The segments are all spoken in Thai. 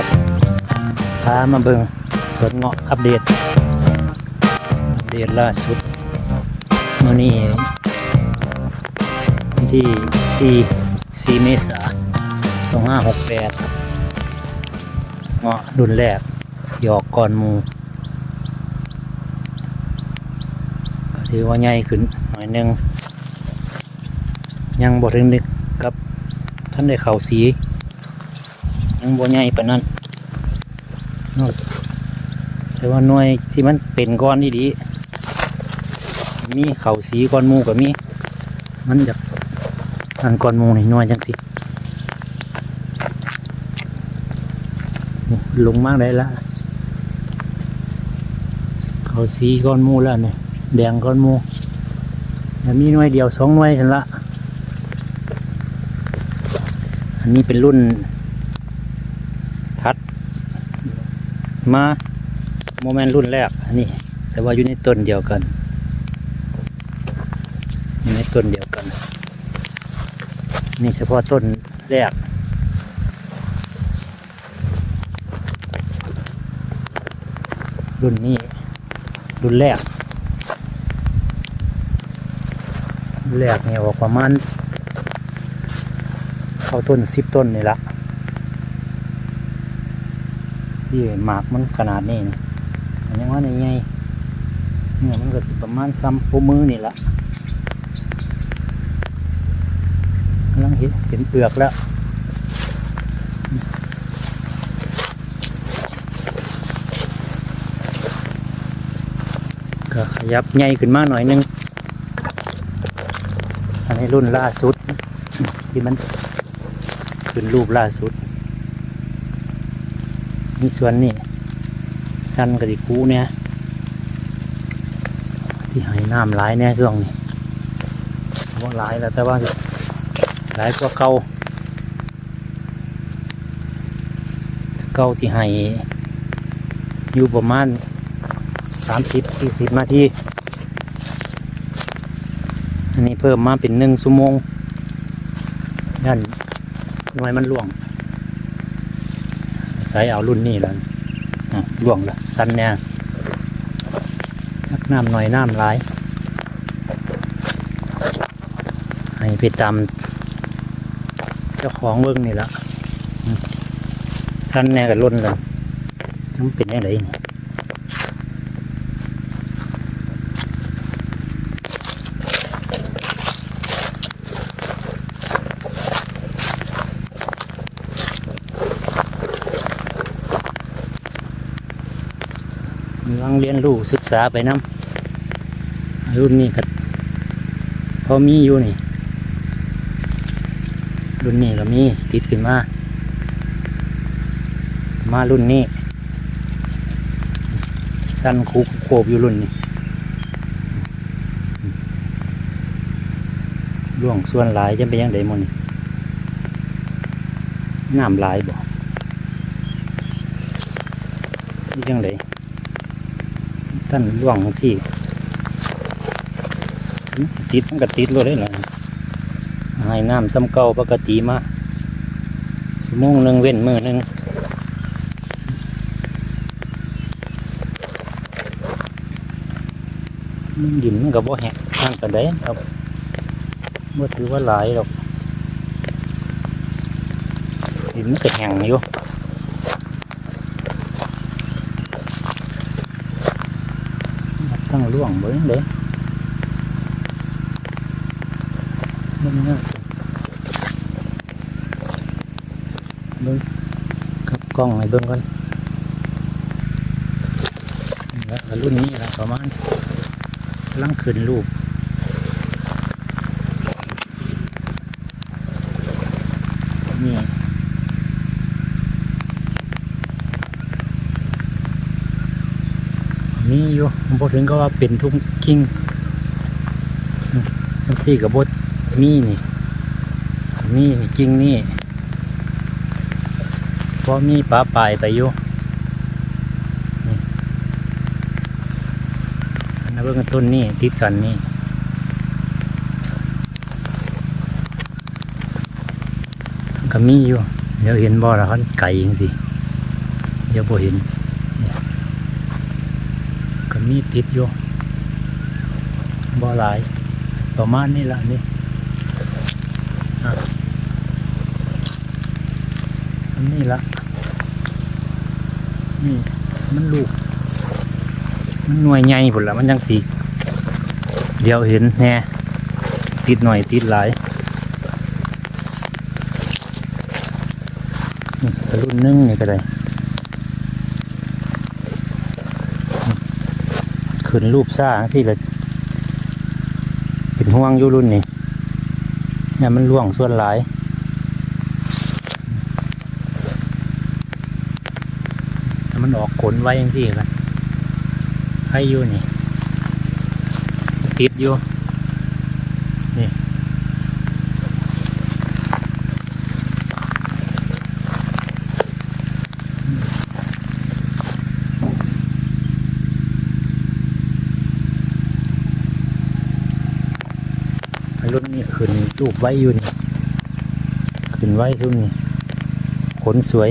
ครับพามาเบิงสวนเงาะอัปเดต อัปเดตล่าสุดมื่อนี้ที่ 4 4 เมษา2568 เงาะรุ่นแรก หยอกก่อนมูก็ถือว่าใหญ่ขึ้นหน่อยนึง ยังบ่ถึงนึกกับ ท่านได้เข่าสี ยังบ่ใหญ่ปานนั้น แต่ว่าหน่วยที่มันเป็นก้อนดีๆมีเข่าสีก้อนมูกับมี มันจากอันก้อนมูนี่หน่วยจังสิลงมากได้ละเข่าสีก้อนมูแล้วเนี่ยแดงก้อนมูแล้วมีหน่วยเดียวสองหน่วยฉันละอันนี้เป็นรุ่น ทัด มาโมเมนต์รุ่นแรกอันนี้แต่ว่าอยู่ในต้นเดียวกันอยู่ในต้นเดียวกัน นี่เฉพาะต้นแรกรุ่นนี้รุ่นแรกรุ่นแรกเนี่ยออกประมาณเข้าต้นสิบต้นนี่ละ ที่หมากมันขนาดนี้นี่อันยังว่าในไงเนี่ยมันก็ประมาณซ้ำปูมือนี่และกำลังเห็นเห็นเปลือกแล้วก็ขยับใหญ่ขึ้นมาหน่อยนึง อันนี้รุ่นล่าสุด ที่มันขึ้นรูปล่าสุด มีส่วนนี่สั้นกระดิกูเนี่ยที่ให้น้ำหลายเนี่ยช่วงนี้ว่าหลายแล้วแต่ว่าหลายกว่าเก่าเก่าที่ให้อยู่ประมาณสามสิบสี่สิบนาทีอันนี้เพิ่มมาเป็นหนึ่งชั่วโมงด้านหน่วยมันล่วง ใส่เอารุ่นนี้แล้วอะล่วงละสั้นแน่นักน้ำหน่อยน้ำหลาย ให้ไปตามเจ้าของเบิ้งนี่ละสั้นแน่กับรุ่นละจำเป็นยังไงนี่ เรียนรู้ศึกษาไปน้ำรุ่นนี้ก็พอมีอยู่นี่ รุ่นนี้ก็มีติดขึ้นมา มารุ่นนี้ สั้นคูโคบอยู่รุ่นนี้ร่วงส่วนหลายจะเป็นยังไงมนี่น้ำหลายบ่นี่ยังไง ท่านร่วงสิติดมันก็ติดเลยได้เลยให้น้ำซ้ำเก่าปกติมาชั่วโมงหนึ่งเว้นมือหนึ่งมันดินมันก็บ่แห้งทางกันได้ครับบ่ถือว่าหลายหรอกดินมันก็แห้งอยู่ ตั้งล่วงเบิ้งเด้มันง่ายเบิ้งครับกล้องให้เบิ้งก่อนและก็รุ่นนี้ละประมาณลังขึ้นรูปนี่มี อยู่ผมพอถึงก็ว่าเป็นทุ่งคิงสักที่กับบดมีนี่มีนี่กิ่งนี่เพราะมีปลาปลายไปอยู่นนั้นเบิ่งต้นนี่ติดกันนี่ก็มีอยู่ เดี๋ยวเห็นบ่อละคันไก่ยังสิ เดี๋ยวพอเห็น มีติดอยู่บ่หลาย ประมาณนี้ละนี่อะอันนี้ละนี่มันลูก มันหน่วยใหญ่ผลละมันยังสีเดี๋ยวเห็นแน่ติดหน่อยติดหลายรุ่นหนึงนี่ก็ได้ ขึ้นรูปซ่าที่ละเป็นห่วงอยู่รุ่นนี้เนี่ยมันล่วงส่วนหลายมันออกขนไว้ยังสี่กันให้อยู่นี่ติดอยู่ นี่ อันรุ่นนี้ ขึ้นตูบไว้อยู่นี่ขึ้นไว้ทุกนี่ขนสวย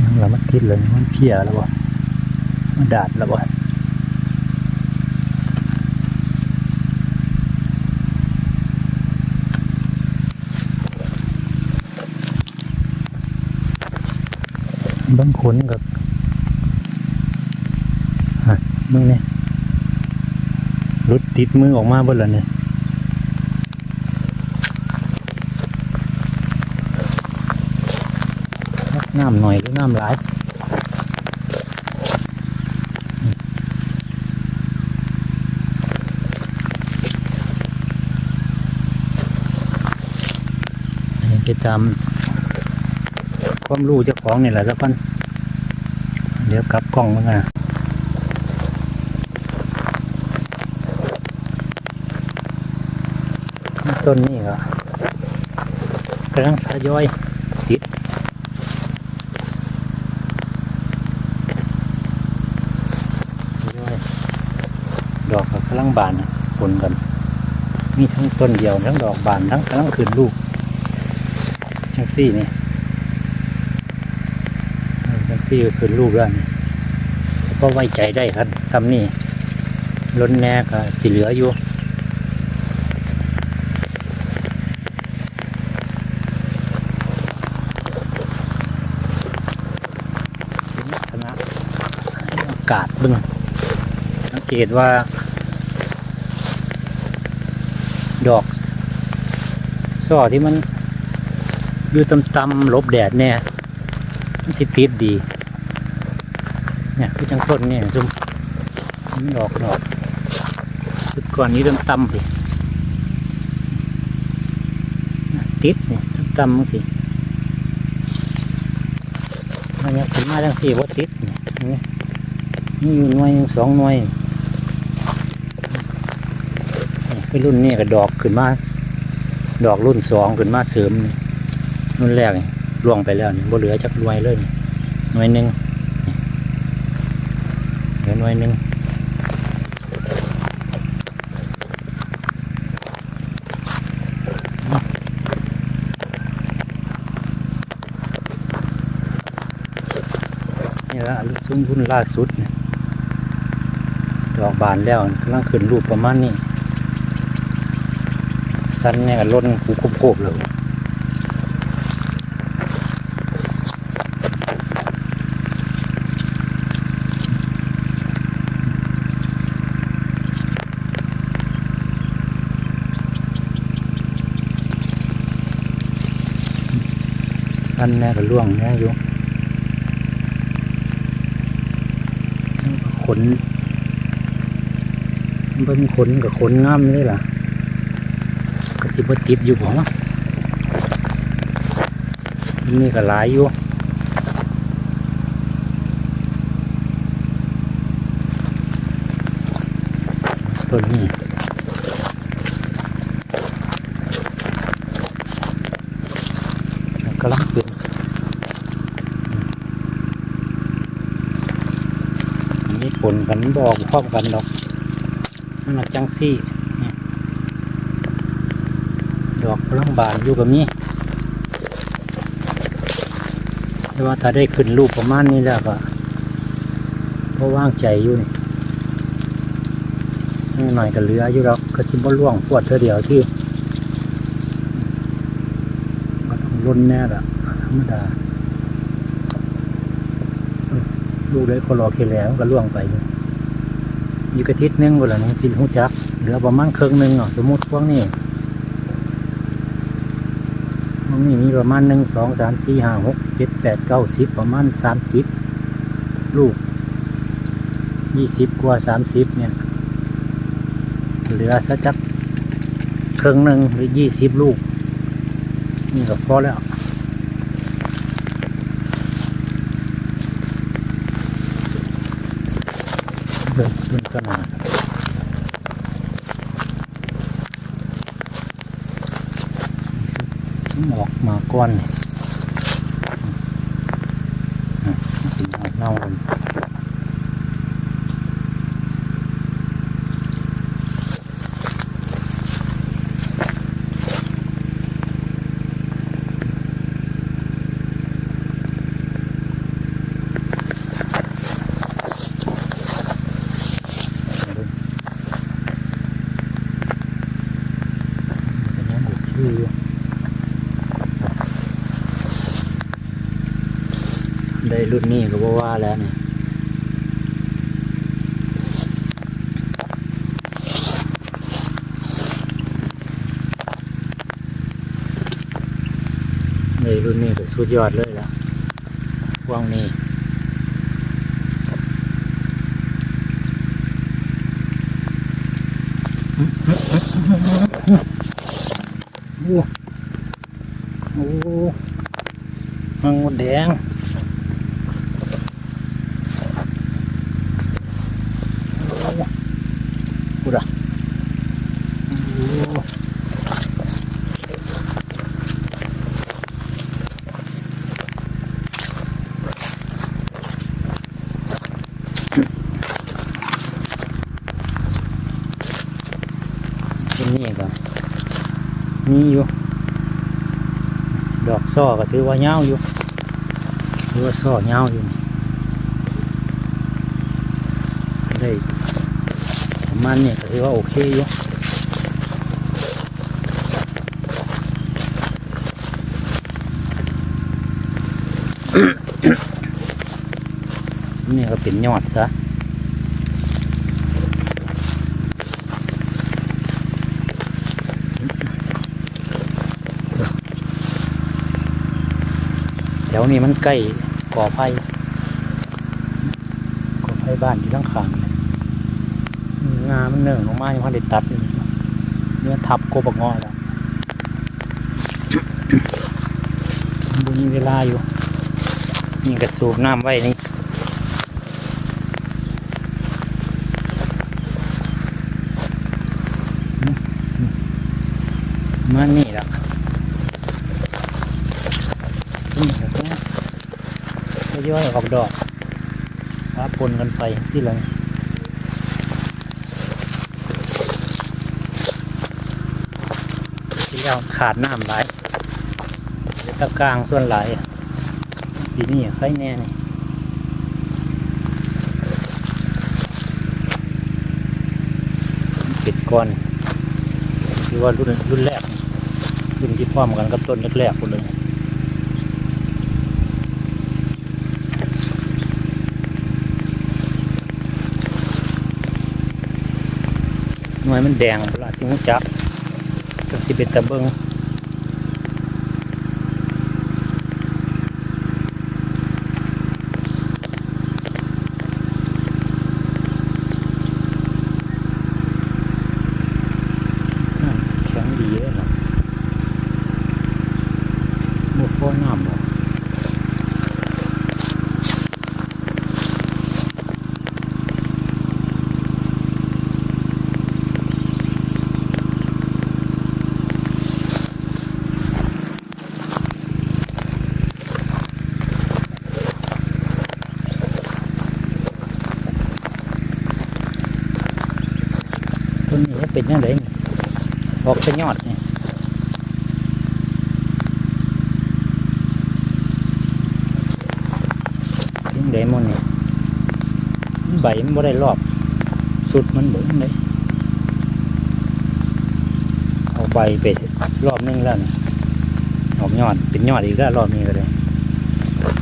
ยังละมันติดเลยมันเพียแล้วบ่มันดาดแล้วบ่บางคนกับฮะมึงเนี่ย รุดติดมือออกมาเบ่ละเนี่ยน้ำหน่อยหรือน้ำหลายให้ไปตามความรู้เจ้าของนี่แหละสักคนเดี๋ยวกลับกล้องมานะ ต้นนี้ก็กำลังทยอยติดยอยดอกกับกำลังบานปนกัน มีทั้งต้นเดียวทั้งดอกบานทั้งกำลังขึ้นลูกจังซี่นี่จังซี่ก็ขึ้นลูกแล้วนี่ก็ไว้ใจได้ครับซ้ำนี่ล้นแน่ก็สิเหลืออยู่เป็นลักษณะอา กาศบึ้งสังเกตว่า ดอกช่อที่มันอยู่ตำๆลบแดดเนี่ยมันสิติดดี เนี่ยคือจังต้นเนี่ยซุมมันดอกดอกสุดก่อนนี้ตำๆสิติดเนี่ยตำๆสิอันนี้ขึ้นมาจังสี่ว่าติดเนี่ย นี่อยู่หน่วยหนึ่งสองหน่วยนี่คือรุ่นนี้ก็ดอกขึ้นมา ดอกรุ่นสองขึ้นมาเสริมรุ่นแรกนี่ล่วงไปแล้วนี่บ่เหลือจักหน่วยเลยนี่หน่วยหนึ่งเหลือหน่วยหนึ่งนี่ละรุ่นซุ้มรุ่นล่าสุดเนี่ย ดอกบานแล้วกำลังขึ้นรูปประมาณนี้สั้นเนี่ยล้นหูโคบๆเลยสั้นเนี่ยก็ล่วงเนี่ยอยู่ขน เบิ่งขนกับขนงามเลยล่ะก็สิบติดอยู่บ่เนาะนี่ก็หลายอยู่ต้นนี้กำลังเป็นมีผลกันบอกพร้อมกันดอก นั่นนะจังซี่ดอกพลังบานอยู่กับนี้แต่ว่าถ้าได้ขึ้นรูปประมาณนี้แล้วก็ก็ว่างใจอยู่นี่นิดหน่อยก็เหลืออยู่แล้วก็จิบ่ล่วงปวดเธอเดียวที่ก็ต้องรุนแน่ละธรรมดาลูกเลยก็รอเคแล้วก็ล่วงไปอยู่ อีกอาทิตย์หนึงเวลานี้สิหูจักเหลือประมาณครึ่งหนึ่งอะสมมติพวกนี้พวกนี้มีประมาณหนึ่งสองสามสี่ห้าหกเจ็ดแปดเก้าสิบประมาณสามสิบลูกยี่สิบกว่าสามสิบเนี่ยเหลือสักจักครึ่งหนึ่งหรือยี่สิบลูก นี่ก็พอแล้วเดินขึ้ ก็นาดหมอกมาก้อนนี่อะสิหมอกเน่ากันเป็นยังบุกชื่ออยู่ ได้รุ่นนี้ก็บ่ว่าแล้วเนี่ยได้รุ่นนี้ก็สุดยอดเลยล่ะว่างนี้โอ้โอ้มังมดแดงโอ้กูดะโอ้ตัวนี้ก็มีอยู่ ดอก ซ้อก็ถือว่าเงาวอยู่ถือว่าซ้อเงาวอยู่นี่ได้ประมาณนี้ก็ถือว่าโอเคอยู่นี่ก็เป็นยอดซะ วนี้มันใกล้ก่อไฟก่อไฟบ้านอยู่ข้างข้างงามันเนิ่งออกมายังพันได้ตัดเลยเนื้อทับโกบกงอแล้วบุญเวลาอยู่นี่กระสูบน้ำไว้นี่มานี่ละนี่ก็ต้องท ยอยออกดอกฟ้าปนกันไปที่หลังที่เราขาดน้ำหลายตะกลางส่วนหลายปีนี้อะใครแน่นี่ปิดก่อนคือว่ารุ่นรุ่นแรกรุ่นที่พร้อมกันกับต้นแรกๆหมดเลย หน่วยมันแดงเวลาที่มุจับจังสิเป็นตะเบิงน้ำแข็งดีเลยนะหมดพ่อน้ำบ่ต้ นนี้เป็นยังไงนี่ออกเป็นยอดนี่ได้หมดนี่ใบมันบ่ได้รอบ สุดมันเบิ่งเลยเอาใบไปรอบนึงแล้วนี่ออกยอดเป็นยอดอีกแล้วรอบนี้ก็เลย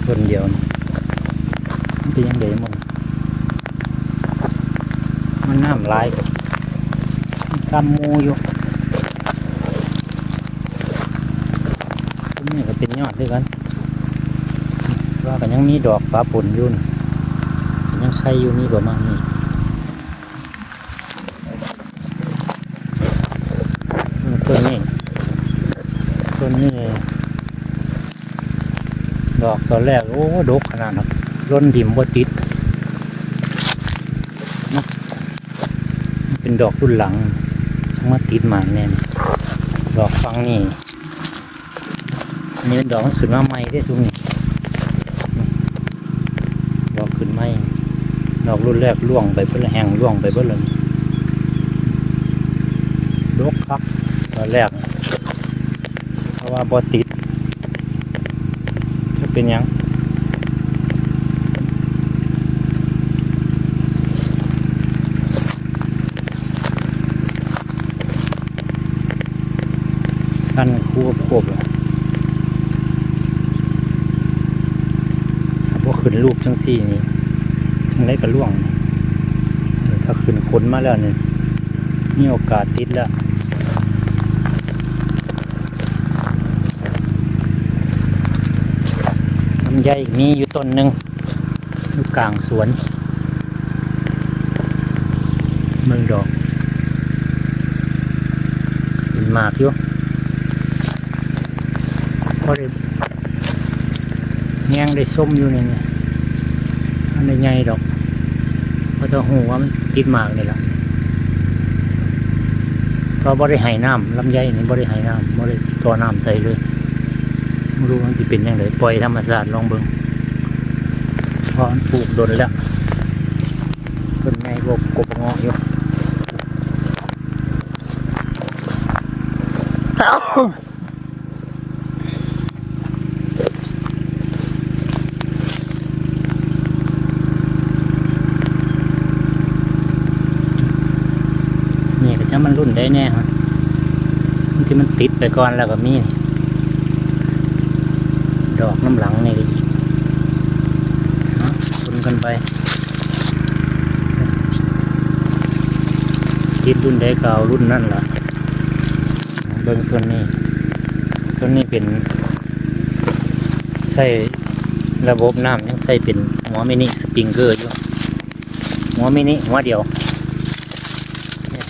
ต้นเดียวนี่มันเป็นยังไงหมดมันน้ำลายกับ ซ้ำมูอยู่ต้นนี้ก็เป็นยอดด้วยกันว่ากันยังมีดอกปลาปุ่นยู่นยังใช้อยู่นี่ประมาณนี้ต้นนี้ต้นนี้ดอกตอนแรกโอ้ดกขนาดนั้นร่นดิมว่าติด เป็นดอกรุ่นหลัง มาติดหมาแน่นดอกฟังนี่อันนี้เป็นดอกมันขึ้นมาใหม่ได้ทุกนี่ดอกขึ้นใหม่ดอกรุ่นแรกร่วงไปเพื่อแห้งร่วงไปเพื่อเลยดกครับตอนแรกเพราะว่าบอติดจะเป็นยัง สั้นคู่กับควบเลยถ้าพวกขึ้นรูปจังที่นี่จังไรก็ล่วง ถ้าขึ้นขนมาแล้วเนี่ยมีโอกาสติดแล้วลำไยมีอยู่ต้นหนึ่งอยู่กลางสวนมืองดอกเป็นหมากอยู่ พอได้แงงได้ส้มอยู่นี่เนี่ยอันใหญ่ดอกเพราะจะหูว่ามันติดหมากนี่แหละเพราะบ่ได้ให้น้ำลำไยนี่บ่ได้ให้น้ำบ่ได้ต่อน้ำใส่เลยไม่รู้มันจะเป็นยังไงปล่อยธรรมชาติลองเบิ่งเพราะปลูกโดนแล้วต้นไงกบกบงาะอยู่นี่ก็จะมันรุ่น ได้แน่ฮะที่มันติดไปก่อนแล้วก็มี ดอกน้ำหลังนี่ก็อีกเนาะคนกันไปคิดรุ่นใดเก่ารุ่นนั่นล่ะเบิ่งต้นนี้ต้นนี้เป็นใส่ระบบน้ำยังใส่เป็นหัวมินิสปริงเกอร์อยู่หัวมินิหัวเดียวเนี่ย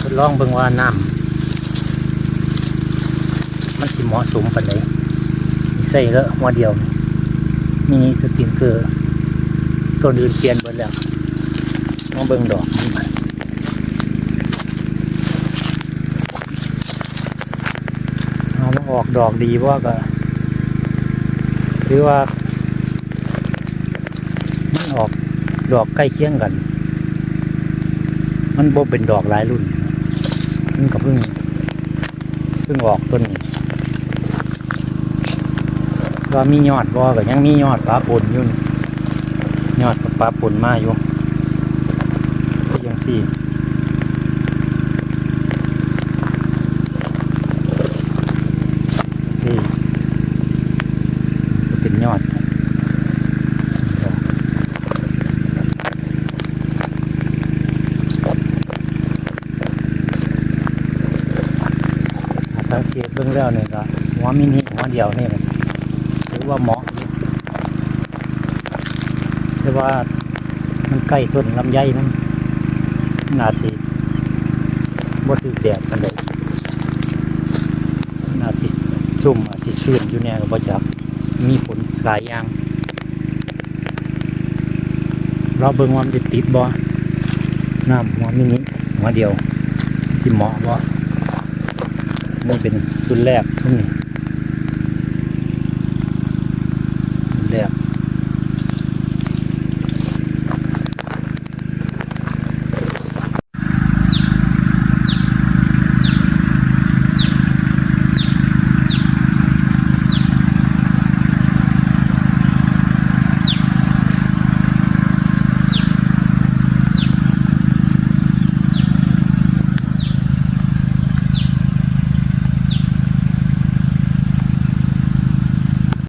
ทด ลองเบิ่งว่าน้ำมันสิเหมาะสมปานใดใส่แล้วหัวเดียวนี่มินิสปริงเกอร์ต้นอื่นเปลี่ยนหมดแล้วมองเบิ่งดอกมันเอามาออกดอกดีว่าก็คือว่ามันออกดอกใกล้เคียงกัน มันบ่เป็นดอกหลายรุ่น มันก็เพิ่งเพิ่งออกต้นนี้ว่ามียอดบ่ก็ยังมียอดปลาปนอยู่นยอดปลาปนมาอยู่ยังสี่นี่ก็เป็นยอดถ้าสังเกตเบื้อง แล้วเนี่ยก็หัวมินิหัวเดียวนี่แหละหรือว่าเหมาะอยู่แต่ว่ามันใกล้ต้นลำไยมันนาสิบ่ถือแดดกันเลยนาสิซุ่มอาจสิชื้นอยู่เนี่ยก็บ่จักมีผลหลายอย่างเราเบิ่งว่ามันจะติดบ่น้ำหัวมินิหัวเดียวที่เหมาะบ่ นี่เป็นชุดแรกชุดนี้